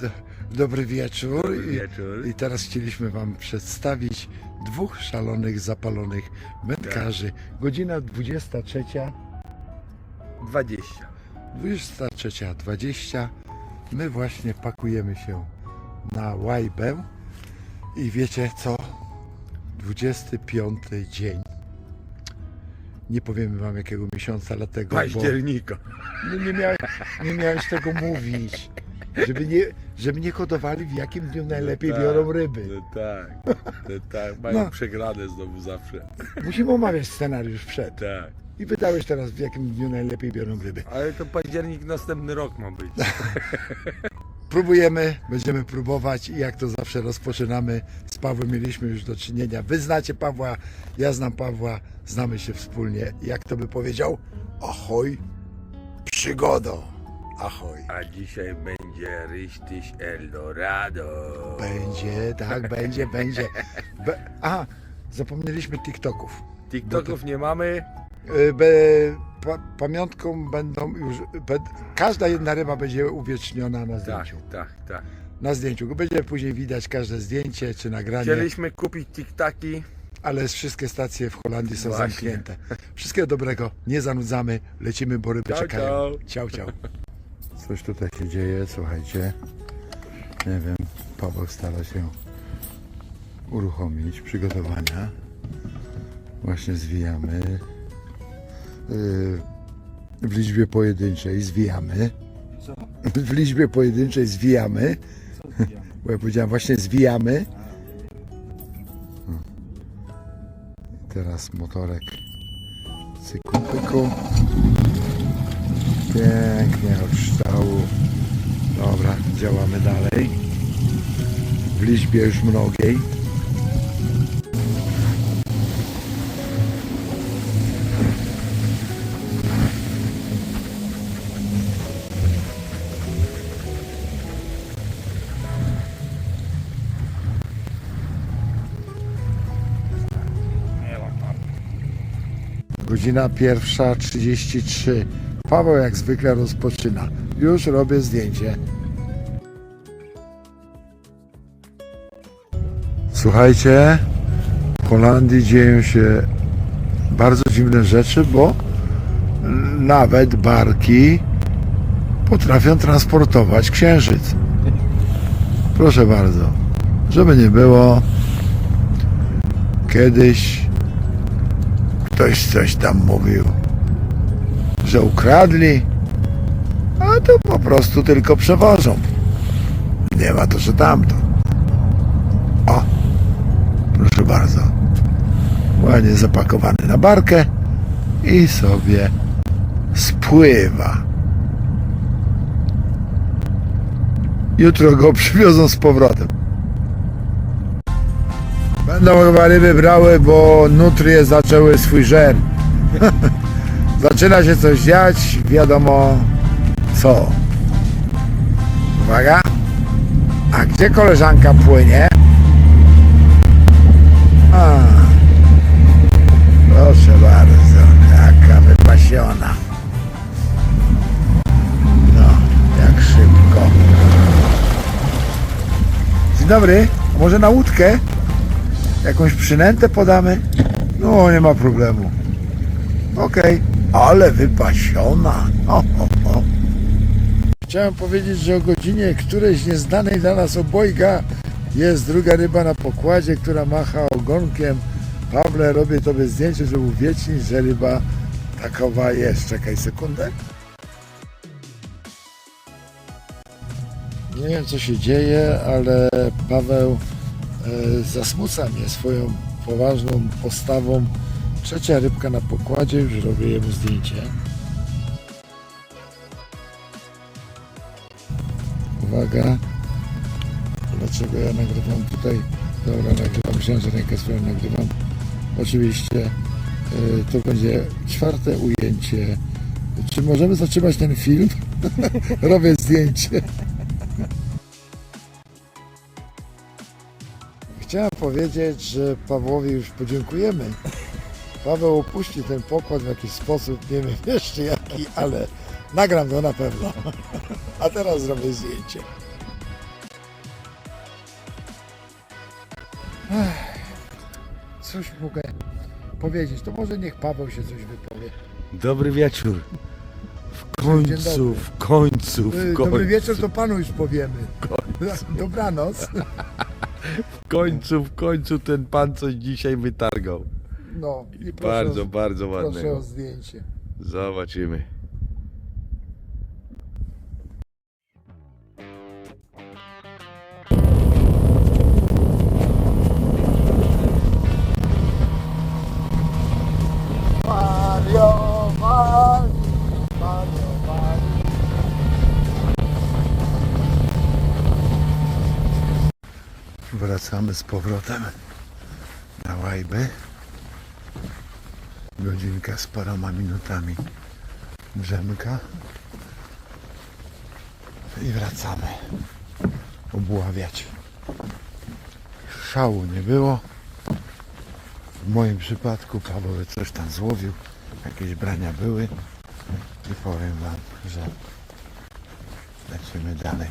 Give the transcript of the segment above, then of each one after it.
Do, dobry wieczór. Dobry I, wieczór. I teraz chcieliśmy Wam przedstawić dwóch szalonych, zapalonych wędkarzy. Godzina 23, 20. 23.20. My właśnie pakujemy się na łajbę i wiecie co? 25 dzień. Nie powiemy Wam jakiego miesiąca, dlatego, bo Października. nie, nie, miałeś, nie miałeś tego mówić. Żeby nie, żeby nie kodowali w jakim dniu najlepiej tak, biorą ryby. No tak, no tak. Mają No. przegrane znowu zawsze. Musimy omawiać scenariusz przed. Tak. I wydałeś teraz w jakim dniu najlepiej biorą ryby. Ale to październik następny rok ma być. Próbujemy, będziemy próbować i jak to zawsze rozpoczynamy z Pawłem mieliśmy już do czynienia. Wy znacie Pawła, ja znam Pawła, znamy się wspólnie. Jak to by powiedział? Ahoj, przygodo. Ahoj. A dzisiaj będzie Rysztyś Eldorado. Będzie, tak, będzie, będzie. Be, a, zapomnieliśmy TikToków. TikToków nie mamy. Y, Be, pa, pamiątką będą już, be, każda jedna ryba będzie uwieczniona na Tak, zdjęciu. tak, tak. Na zdjęciu. Będzie później widać każde zdjęcie czy nagranie, Chcieliśmy kupić tiktaki. ale wszystkie stacje w Holandii są Właśnie. zamknięte. Wszystkiego dobrego, nie zanudzamy, lecimy, bo ryby Ciao, czekają. ciao, ciao. Coś tutaj się dzieje, słuchajcie. Nie wiem, Paweł stara się uruchomić przygotowania. Właśnie zwijamy. Yy, W liczbie pojedynczej zwijamy. W liczbie pojedynczej zwijamy. Bo ja powiedziałem właśnie zwijamy. Teraz motorek. Cyku, pyku. Pięknie od ształu. Dobra, działamy dalej. W liczbie już mnogiej. Godzina pierwsza 33. Paweł jak zwykle rozpoczyna. Już robię zdjęcie. Słuchajcie, w Holandii dzieją się bardzo dziwne rzeczy, bo nawet barki potrafią transportować księżyc. Proszę bardzo, żeby nie było, kiedyś ktoś coś tam mówił, że ukradli, a to po prostu tylko przewożą. Nie ma to, że tamto. O, proszę bardzo. Ładnie zapakowany na barkę i sobie spływa. Jutro go przywiozą z powrotem. Będą chyba ryby brały, bo nutrie zaczęły swój żer. Zaczyna się coś dziać, wiadomo co. Uwaga. A gdzie koleżanka płynie? A. Proszę bardzo, jaka wypasiona. No, jak szybko. Dzień dobry, a może na łódkę? Jakąś przynętę podamy? No, nie ma problemu. Okej, ale wypasiona. O, o, o. Chciałem powiedzieć, że o godzinie którejś nieznanej dla nas obojga jest druga ryba na pokładzie, która macha ogonkiem. Pawle, robię tobie zdjęcie, żeby uwiecznić, że ryba takowa jest. Czekaj sekundę. Nie wiem, co się dzieje, ale Paweł e, zasmuca mnie swoją poważną postawą. Trzecia rybka na pokładzie, już robię zdjęcie. Uwaga. Dlaczego ja nagrywam tutaj? Dobra, nagrywam, myślałem, że rękę swoją nagrywam. Oczywiście e, to będzie czwarte ujęcie. Czy możemy zatrzymać ten film? Robię zdjęcie. Chciałem powiedzieć, że Pawłowi już podziękujemy. Paweł opuści ten pokład w jakiś sposób, nie wiem jeszcze jaki, ale nagram go na pewno. A teraz zrobię zdjęcie. Ech, cóż mogę powiedzieć? To może niech Paweł się coś wypowie. Dobry wieczór. W końcu, w końcu, w y, końcu. Dobry wieczór, to panu już powiemy. Dobranoc. W końcu, w końcu ten pan coś dzisiaj wytargał. No i proszę, Bardzo, o, bardzo proszę o zdjęcie. Zobaczymy. Mario, Mario, Mario, Mario. Wracamy z powrotem na łajby. Godzinka z paroma minutami drzemka. I wracamy obławiać. Szału nie było. W moim przypadku Paweł coś tam złowił, jakieś brania były i powiem Wam, że lecimy dalej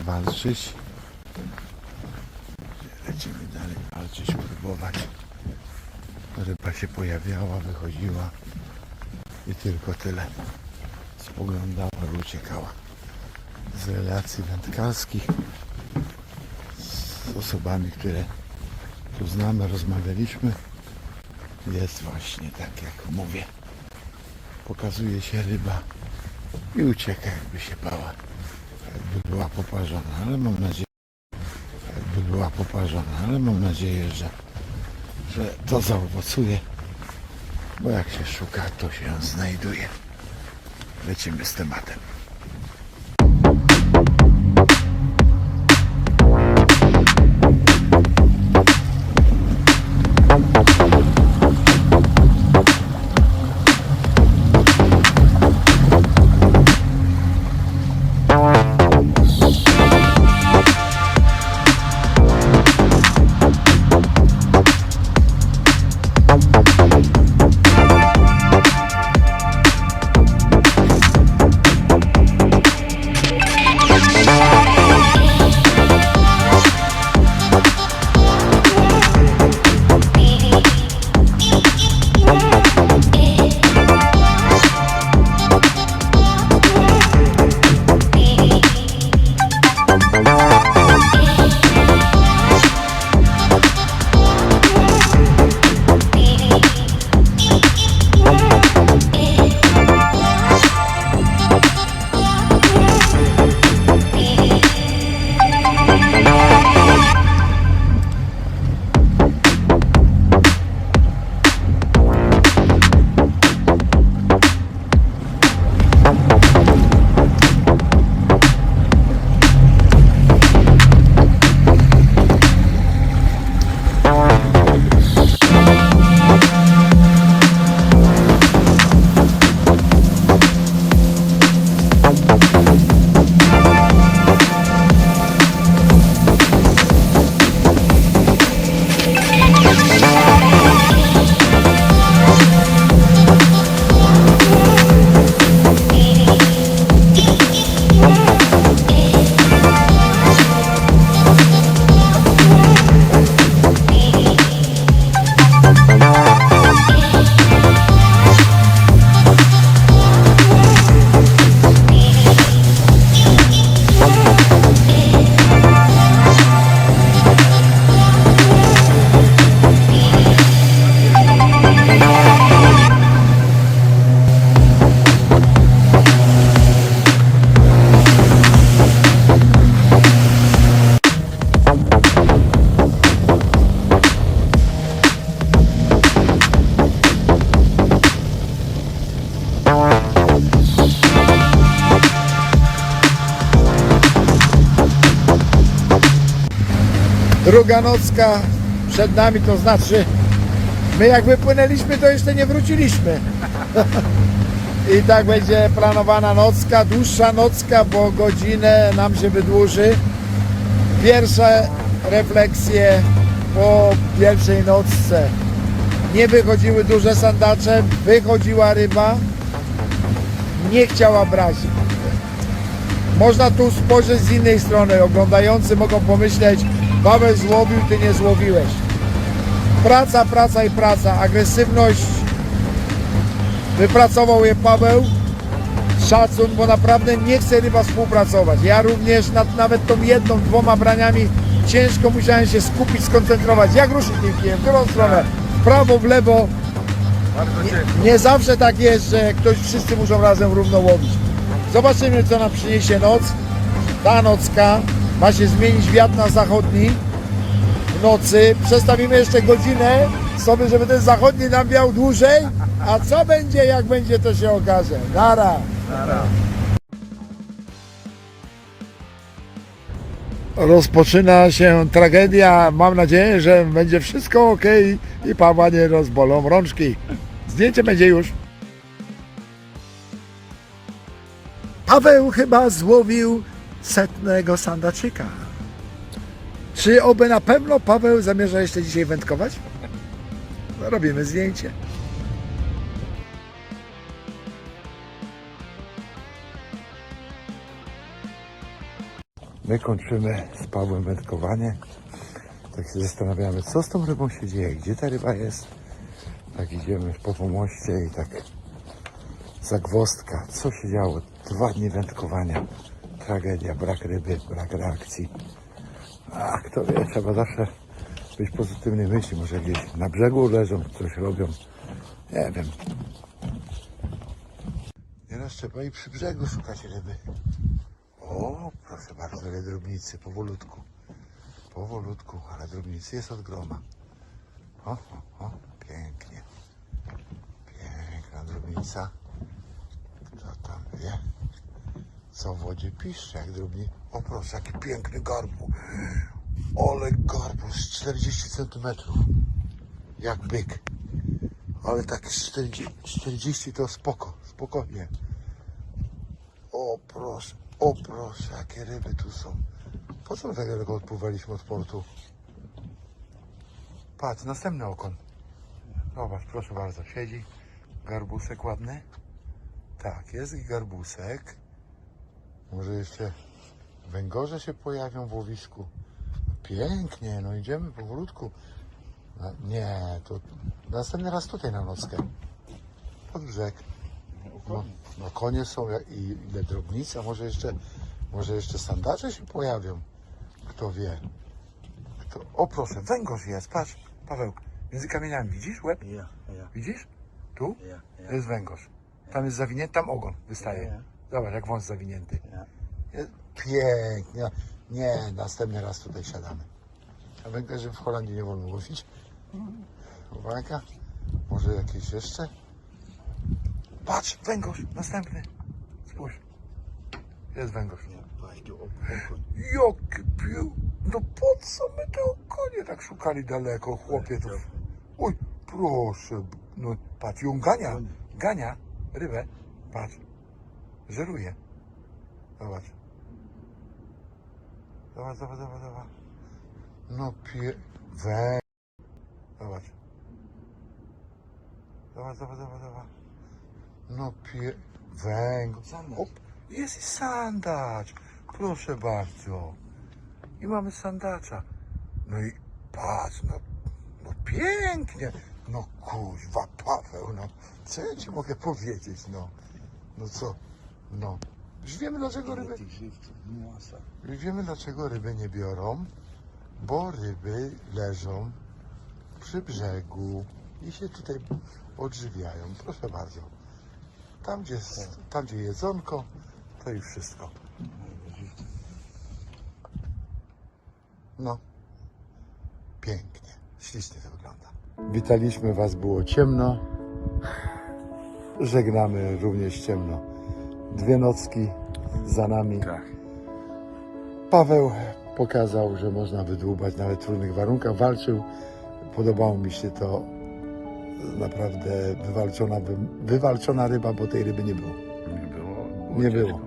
walczyć. Lecimy dalej walczyć, próbować. Ryba się pojawiała, wychodziła i tylko tyle. Spoglądała i uciekała. Z relacji wędkarskich z osobami, które tu znamy, rozmawialiśmy. Jest właśnie tak jak mówię. Pokazuje się ryba i ucieka jakby się bała. Jakby była poparzona, ale mam nadzieję, jakby była poparzona, ale mam nadzieję, że, że to zaowocuje. Bo jak się szuka, to się znajduje. Lecimy z tematem. Druga nocka przed nami, to znaczy my jak wypłynęliśmy, to jeszcze nie wróciliśmy. I tak będzie planowana nocka, dłuższa nocka, bo godzinę nam się wydłuży. Pierwsze refleksje po pierwszej nocce. Nie wychodziły duże sandacze, wychodziła ryba, nie chciała brać. Można tu spojrzeć z innej strony. Oglądający mogą pomyśleć, Paweł złowił, ty nie złowiłeś. Praca, praca i praca. Agresywność wypracował je Paweł. Szacun, bo naprawdę nie chce ryba współpracować. Ja również nad nawet tą jedną, dwoma braniami ciężko musiałem się skupić, skoncentrować. Jak ruszyć tym kijem? W którą stronę? W prawo, w lewo. Nie, nie zawsze tak jest, że ktoś, wszyscy muszą razem równo łowić. Zobaczymy, co nam przyniesie noc. Ta nocka ma się zmienić wiatr na zachodni w nocy. Przestawimy jeszcze godzinę sobie, żeby ten zachodni nam wiał dłużej. A co będzie, jak będzie, to się okaże. Nara. Rozpoczyna się tragedia. Mam nadzieję, że będzie wszystko ok i Pawła nie rozbolą rączki. Zdjęcie będzie już. Paweł chyba złowił setnego sandaczyka. Czy oby na pewno Paweł zamierza jeszcze dzisiaj wędkować? No, robimy zdjęcie. My kończymy z Pawłem wędkowanie. Tak się zastanawiamy, co z tą rybą się dzieje, gdzie ta ryba jest. Tak idziemy po pomoście i tak zagwozdka. Co się działo? Dwa dni wędkowania. Tragedia, brak ryby, brak reakcji. A kto wie, trzeba zawsze być pozytywnej myśli. Może gdzieś na brzegu leżą, coś robią. Nie wiem. Nieraz trzeba i przy brzegu szukać ryby. O, proszę bardzo, ale drobnicy, powolutku. Powolutku, ale drobnicy jest od groma. O, o, o, pięknie. Piękna drobnica. Kto tam wie? Co w wodzie pisze, jak drobni. O proszę, jaki piękny garbu. Ole garbu z 40 centymetrów. Jak byk. Ale tak z 40, 40 to spoko, spokojnie. O proszę, o proszę, jakie ryby tu są. Po co my tak daleko odpływaliśmy od portu? Patrz, następny okon. Zobacz, proszę bardzo, siedzi garbusek ładny. Tak, jest garbusek. Może jeszcze węgorze się pojawią w łowisku. Pięknie, no idziemy powolutku. No, nie, to następny raz tutaj na nockę. Pod brzeg. No, no konie są i ile drobnic, a może jeszcze, może jeszcze sandacze się pojawią. Kto wie. Kto... O proszę, węgorz jest, patrz, Paweł, między kamieniami, widzisz łeb? Widzisz? Tu? To jest węgorz. Tam jest zawinięty, tam ogon wystaje. Zobacz, jak wąs zawinięty. pięknie. Nie, następny raz tutaj siadamy. A węglarzy w Holandii nie wolno łowić. Uwaga. Może jakieś jeszcze? Patrz, węgorz, następny. Spójrz. Jest węgorz. Jaki pił. No po co my te konie tak szukali daleko, chłopie? To... Oj, proszę. No patrz, ją gania. Gania rybę. Patrz. Żeruje. Zobacz. Zobacz, zobacz, zobacz, zobacz. No pie... Wę... Zobacz. Zobacz, zobacz, zobacz, zobacz. No pie... Węg... Sandacz. Op, jest i sandacz. Proszę bardzo. I mamy sandacza. No i patrz, no, no pięknie. No kuźwa, Paweł, no. Co ja ci mogę powiedzieć, no. No co? No. Już wiemy dlaczego ryby... Już wiemy dlaczego ryby nie biorą, bo ryby leżą przy brzegu i się tutaj odżywiają. Proszę bardzo. Tam gdzie, jest- tam, gdzie jedzonko, to już wszystko. No, pięknie, ślicznie to wygląda. Witaliśmy Was, było ciemno. Żegnamy również ciemno. Dwie nocki za nami. Tak. Paweł pokazał, że można wydłubać nawet w trudnych warunkach. Walczył. Podobało mi się to. Naprawdę wywalczona, wy- wywalczona ryba, bo tej ryby nie było. Nie było. Nie było.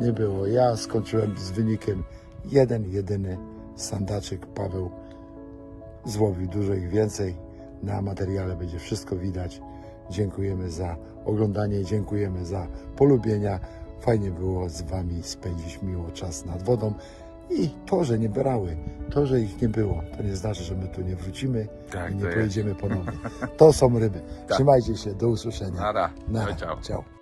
Nie było. Ja skończyłem z wynikiem jeden, jedyny sandaczyk. Paweł złowił dużo ich więcej. Na materiale będzie wszystko widać. Dziękujemy za oglądanie, dziękujemy za polubienia. Fajnie było z Wami spędzić miło czas nad wodą I to, że nie brały, to, że ich nie było, to nie znaczy, że my tu nie wrócimy Tak, i nie pojedziemy ponownie. To są ryby. Tak. Trzymajcie się, do usłyszenia. Nara. Nara. Ciao. ciao.